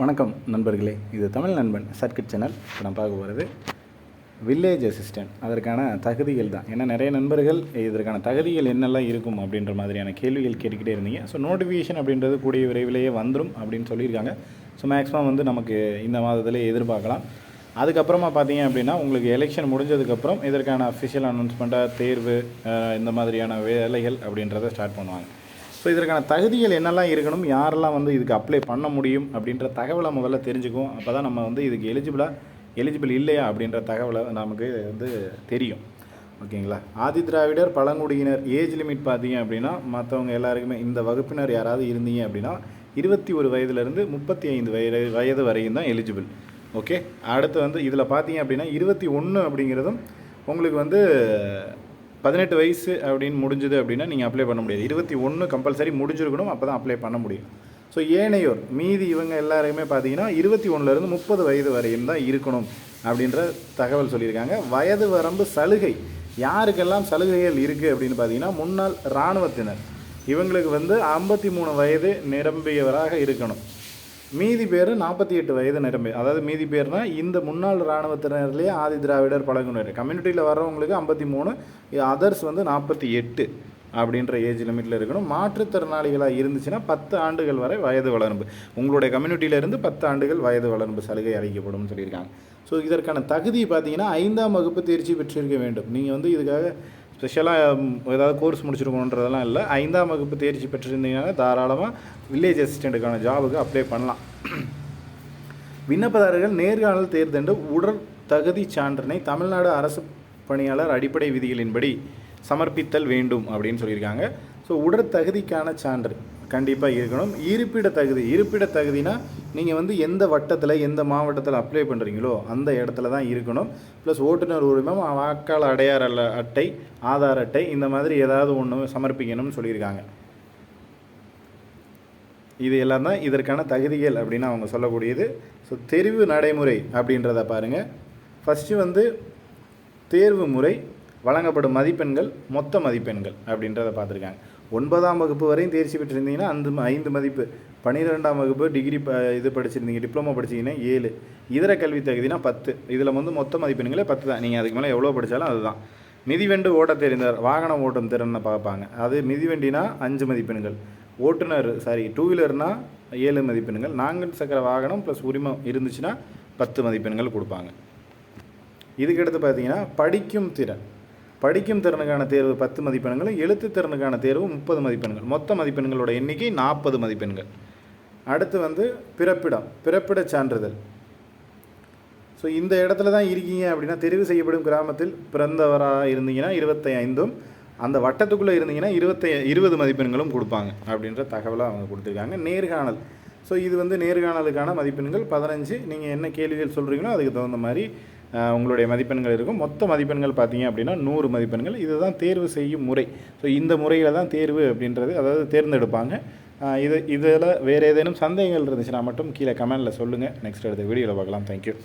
வணக்கம் நண்பர்களே. இது தமிழ் நண்பன் சர்க்கிட் சேனல். இப்போ நான் பார்க்க போகிறது வில்லேஜ் அசிஸ்டன்ட் அதற்கான தகுதிகள் தான். ஏன்னா நிறைய நண்பர்கள் இதற்கான தகுதிகள் என்னெல்லாம் இருக்கும் அப்படின்ற மாதிரியான கேள்விகள் கேட்டுக்கிட்டே இருந்தீங்க. ஸோ நோட்டிஃபிகேஷன் அப்படின்றது கூடிய விரைவிலேயே வந்துடும் அப்படின்னு சொல்லியிருக்காங்க. ஸோ மேக்ஸிமம் வந்து நமக்கு இந்த மாதத்திலே எதிர்பார்க்கலாம். அதுக்கப்புறமா பார்த்தீங்க அப்படின்னா உங்களுக்கு எலெக்ஷன் முடிஞ்சதுக்கப்புறம் இதற்கான அஃபிஷியல் அனௌன்ஸ்மெண்ட்டாக தேர்வு இந்த மாதிரியான வேலைகள் அப்படின்றத ஸ்டார்ட் பண்ணுவாங்க. ஸோ இதற்கான தகுதிகள் என்னெல்லாம் இருக்கணும்? யாரெல்லாம் வந்து இதுக்கு அப்ளை பண்ண முடியும்? அப்படின்ற தகவலை முதல்ல தெரிஞ்சுக்குவோம். அப்போ தான் நம்ம வந்து இதுக்கு எலிஜிபிளாக எலிஜிபிள் இல்லையா? அப்படின்ற தகவலை நமக்கு வந்து தெரியும். ஓகேங்களா? ஆதி திராவிடர் பழங்குடியினர் ஏஜ் லிமிட் பார்த்தீங்க அப்படின்னா மற்றவங்க எல்லாருக்குமே இந்த வகுப்பினர் யாராவது இருந்தீங்க அப்படின்னா இருபத்தி ஒரு வயதுலேருந்து முப்பத்தி ஐந்து வயது வயது வரையும் தான் எலிஜிபிள் ஓகே? அடுத்து வந்து இதில் பார்த்தீங்க அப்படின்னா இருபத்தி ஒன்று அப்படிங்கிறதும் உங்களுக்கு வந்து பதினெட்டு வயசு அப்படின்னு முடிஞ்சுது அப்படின்னா நீங்கள் அப்ளை பண்ண முடியாது. இருபத்தி ஒன்று கம்பல்சரி முடிஞ்சிருக்கணும் அப்போ தான் அப்ளை பண்ண முடியும். ஸோ ஏனையோர் மீதி இவங்க எல்லாரையுமே பார்த்தீங்கன்னா இருபத்தி ஒன்றுலேருந்து முப்பது வயது வரையும் தான் இருக்கணும் அப்படின்ற தகவல் சொல்லியிருக்காங்க. வயது வரம்பு சலுகை. யாருக்கெல்லாம் சலுகைகள் இருக்குது அப்படின்னு பார்த்தீங்கன்னா முன்னாள் இராணுவத்தினர். இவங்களுக்கு வந்து ஐம்பத்தி மூணு வயது நிரம்பியவராக இருக்கணும். மீதி பேர் நாற்பத்தி எட்டு வயது நிரம்பி. அதாவது மீதி பேர்னால் இந்த முன்னாள் இராணுவத்தினர்லேயே ஆதி திராவிடர் பழங்குனர் கம்யூனிட்டியில் வர்றவங்களுக்கு ஐம்பத்தி மூணு அதர்ஸ் வந்து நாற்பத்தி எட்டு அப்படின்ற ஏஜ் லிமிட்டில் இருக்கணும். மாற்றுத்திறனாளிகளாக இருந்துச்சுன்னா பத்து ஆண்டுகள் வரை வயது வளர்ப்பு. உங்களுடைய கம்யூனிட்டியில இருந்து பத்து ஆண்டுகள் வயது வளர்ப்பு சலுகை அளிக்கப்படும் சொல்லியிருக்காங்க. ஸோ இதற்கான தகுதி பார்த்தீங்கன்னா ஐந்தாம் வகுப்பு தேர்ச்சி பெற்றிருக்க வேண்டும். நீங்கள் வந்து இதுக்காக ஸ்பெஷலாக ஏதாவது கோர்ஸ் முடிச்சிருக்கணுன்றதெல்லாம் இல்லை. ஐந்தாம் வகுப்பு தேர்ச்சி பெற்றிருந்தீங்கன்னா தாராளமாக வில்லேஜ் அசிஸ்டண்ட்டுக்கான ஜாபுக்கு அப்ளை பண்ணலாம். விண்ணப்பதாரர்கள் நேர்காணல் தேர்தண்டு உடற் தகுதி சான்றினை தமிழ்நாடு அரசு பணியாளர் அடிப்படை விதிகளின்படி சமர்ப்பித்தல் வேண்டும் அப்படின்னு சொல்லியிருக்காங்க. ஸோ உடற் தகுதிக்கான சான்று கண்டிப்பாக இருக்கணும். இருப்பிட தகுதி இருப்பிட தகுதினா நீங்கள் வந்து எந்த வட்டத்தில் எந்த மாவட்டத்தில் அப்ளை பண்ணுறீங்களோ அந்த இடத்துல தான் இருக்கணும். ப்ளஸ் ஓட்டுநர் உரிமம் வாக்காளர் அடையாள அட்டை ஆதார் அட்டை இந்த மாதிரி ஏதாவது ஒன்று சமர்ப்பிக்கணும்னு சொல்லியிருக்காங்க. இது எல்லாம் தான் இதற்கான தகுதிகள் அப்படின்னு அவங்க சொல்லக்கூடியது. ஸோ தெரிவு நடைமுறை அப்படின்றத பாருங்கள் ஃபஸ்ட்டு வந்து தேர்வு முறை வழங்கப்படும் மதிப்பெண்கள் மொத்த மதிப்பெண்கள் அப்படின்றத பார்த்துருக்காங்க. ஒன்பதாம் வகுப்பு வரையும் தேர்ச்சி பெற்றிருந்தீங்கன்னா அந்த ஐந்து மதிப்பு. பன்னிரெண்டாம் வகுப்பு டிகிரி ப இது படிச்சிருந்தீங்க டிப்ளமோ படிச்சிங்கன்னா ஏழு. இதர கல்வி தகுதினா பத்து. இதில் வந்து மொத்த மதிப்பெண்களே பத்து தான். நீங்கள் அதுக்கு மேலே எவ்வளோ படித்தாலும் அதுதான். மிதிவெண்டு ஓட்ட தெரிந்தார் வாகனம் ஓட்டும் திறனை பார்ப்பாங்க. அது மிதிவண்டினா அஞ்சு மதிப்பெண்கள். ஓட்டுநர் சாரி டூ வீலர்னால் ஏழு மதிப்பெண்கள். நான்கு சக்கர வாகனம் ப்ளஸ் உரிமம் இருந்துச்சுன்னா பத்து மதிப்பெண்கள் கொடுப்பாங்க. இதுக்கடுத்து பார்த்தீங்கன்னா படிக்கும் திறன். படிக்கும் திறனுக்கான தேர்வு பத்து மதிப்பெண்கள் எழுத்து திறனுக்கான தேர்வு முப்பது மதிப்பெண்கள். மொத்த மதிப்பெண்களோட எண்ணிக்கை நாற்பது மதிப்பெண்கள். அடுத்து வந்து பிறப்பிடம் பிறப்பிட சான்றிதழ். ஸோ இந்த இடத்துல தான் இருக்கீங்க அப்படின்னா தெரிவு செய்யப்படும் கிராமத்தில் பிறந்தவராக இருந்தீங்கன்னா இருபத்தி ஐந்தும் அந்த வட்டத்துக்குள்ளே இருந்தீங்கன்னா இருபத்தி இருபது மதிப்பெண்களும் கொடுப்பாங்க அப்படின்ற தகவலை அவங்க கொடுத்துருக்காங்க. நேர்காணல். ஸோ இது வந்து நேர்காணலுக்கான மதிப்பெண்கள். பதினஞ்சு நீங்கள் என்ன கேள்விகள் சொல்கிறீங்களோ அதுக்கு தகுந்த மாதிரி உங்களுடைய மதிப்பெண்கள் இருக்கும். மொத்த மதிப்பெண்கள் பார்த்தீங்க அப்படின்னா நூறு மதிப்பெண்கள். இதுதான் தேர்வு செய்யும் முறை. ஸோ இந்த முறையில் தான் தேர்வு அப்படின்றது அதாவது தேர்ந்தெடுப்பாங்க. இது இதில் வேறு ஏதேனும் சந்தேகங்கள் இருந்துச்சுன்னா மட்டும் கீழே கமெண்டில் சொல்லுங்கள் நெக்ஸ்ட் அடுத்த வீடியோவில் பார்க்கலாம். தேங்க்யூ